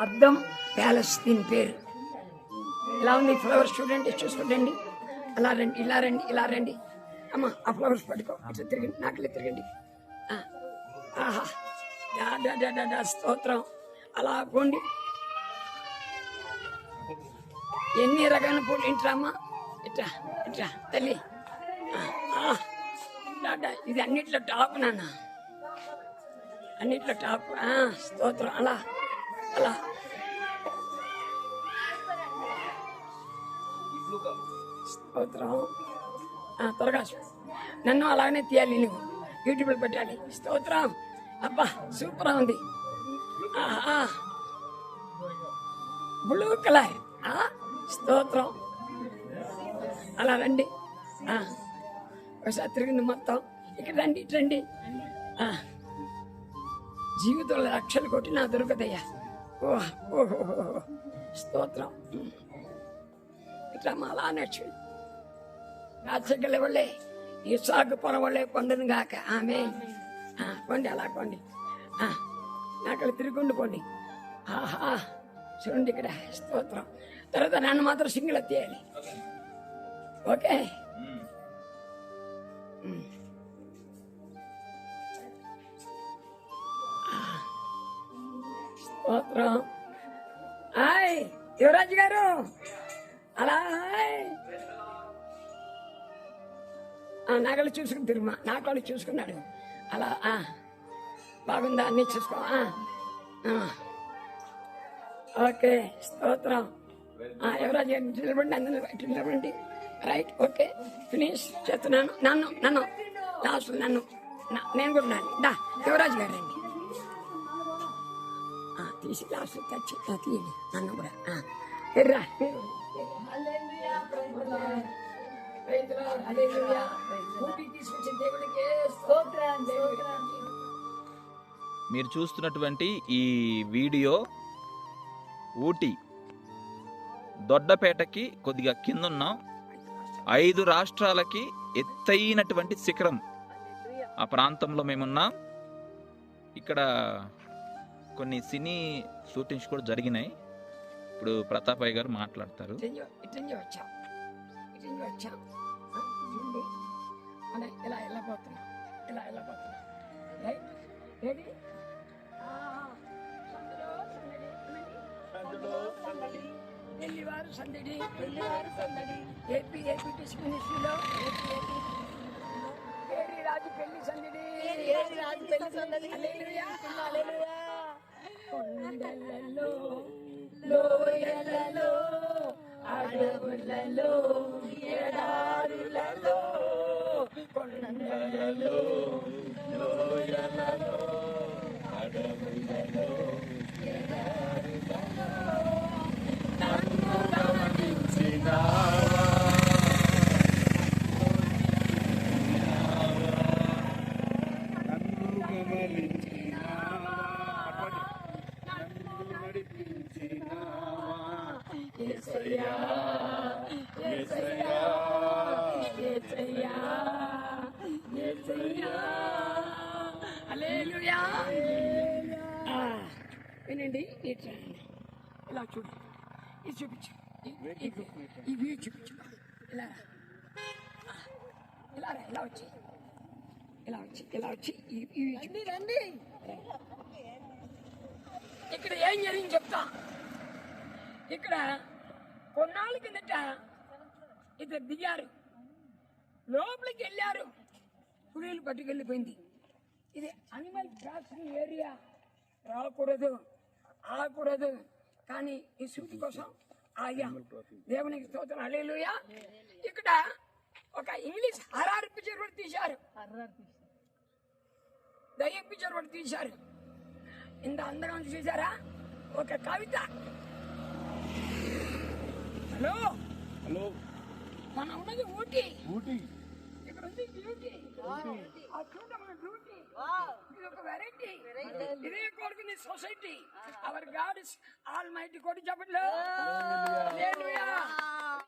అద్దం ప్యాలెస్ దీని పేరు. ఇలా ఉంది? ఫ్లవర్స్ చూడండి చూసుకోండి అలా రండి ఇలా రండి ఇలా రండి. అమ్మ ఆ ఫ్లవర్స్ పట్టుకో. ఇట్లా తిరగండి నాకులే తిరగండి. ఆహా. డా డా డా డా స్తోత్రం. అలా పోండి ఎన్ని రకాల పూలు అమ్మా ఇట్రా ఇట్రా తల్లి. ఇది అన్నిట్లో టాప్ నాన్న. అన్నిట్లో టాప్. ఆ, స్తోత్రం. అలా. అలా. స్తోత్రం ఆ, త్వరగా. నన్ను అలాగనే తీయాలి నువ్వు యూట్యూబ్లో పెట్టాలి. స్తోత్రం. అబ్బా సూపర్ ఉంది. బ్లూ కలర్ ఆ, స్తోత్రం. అలా రండి. ఆ, ఒకసారి తిరిగింది మొత్తం. ఇక్కడ రండి ఇటు రండి. జీవితంలో లక్షలు కొట్టి నా ఓహో స్తోత్రం. ఇట్లా అలా నచ్చు రాజశేఖర్ వాళ్ళే ఈ సాగు పొరవలే కొండను గాక. ఆమె కొండి అలా కొండి నాకలు తిరుగుండి కొండి ఆహా చూడండి ఇక్కడ స్తోత్రం. తర్వాత నన్ను మాత్రం సింగిల్ తీయాలి ఓకే? హాయ్ యువరాజు గారు. అలా హాయ్. ఆ, చూసుకుని తిరుమా నాకోళ్ళు చూసుకున్నాడు. అలా ఆ, బాగుందా? అన్ని చూసుకో ఆ, ఓకే స్తోత్రం. ఆ, యువరాజు గారు నిలబడి అందరూ ఇటు నిలబడి రైట్ ఓకే ఫినిష్ చేస్తున్నాను. నన్ను నన్ను లాస్ట్ నన్ను నేను కూడా దా యువరాజు గారు తీసి లాస్ట్ తెచ్చి ఆ, తీయండి నన్ను కూడా ఆ, ఎర్రా మీరు. మీరు చూస్తున్నటువంటి ఈ వీడియో ఊటీ దొడ్డపేటకి కొద్దిగా కిందున్నాం ఐదు రాష్ట్రాలకి ఎత్తైనటువంటి శిఖరం ఆ ప్రాంతంలో మేమున్నాం ఇక్కడ కొన్ని సినీ షూటింగ్స్ కూడా జరిగినాయి. ఇప్పుడు ప్రతాపయ్య గారు మాట్లాడతారు. ఇలా ఇలా రైట్ పెళ్ళివారు సందడి పెళ్ళివారు సందడి. ఏపీ ఏపీ మినిస్ట్రీలో ఏపీ ఏపీ రాజు పెళ్ళి సందడి. ఏరి రాజు పెళ్ళి సందడి. హల్లెలూయా. హల్లెలూయా. కొండలలో లోయలలో అడవులలో ఎడారులలో కొండలలో వినండి ఇట్లా. ఇలా చూడు. ఇది చూపించు. ఈ- వ్యూ చూపించు. ఇలా. ఇలా రా ఇలా వచ్చి. ఇలా వచ్చి ఇలా వచ్చి. చూపించు. రండి. ఇక్కడ ఏం జరిగింది చెప్తా. ఇక్కడ కొన్నాళ్ళ కిందట ఇద్దరు దిగారు. లోపలికి వెళ్ళారు పులీలు పట్టుకెళ్ళిపోయింది. ఇది అనిమల్ క్రాసింగ్ ఏరియా రాకూడదు ఆగకూడదు. కానీ ఈ సూటి కోసం ఆగాం. దేవునికి స్తోత్రం. అలేలుయా ఇక్కడ ఒక ఇంగ్లీష్ హరార్ పిక్చర్ కూడా తీశారు. దయ్యం పిక్చర్ కూడా తీశారు. ఇంత అందంగా చూసారా? ఒక కవిత. హలో. హలో. మనం ఉన్నది ఊటీ ఊటీ ఇక్కడ ఉంది బ్యూటీ ఆ చూడమన్న బ్యూటీ ఇది ఒక వెరైటీ ఇదే కోరుకునే society our god is almighty కోటి చెప్పట్లో హల్లెలూయా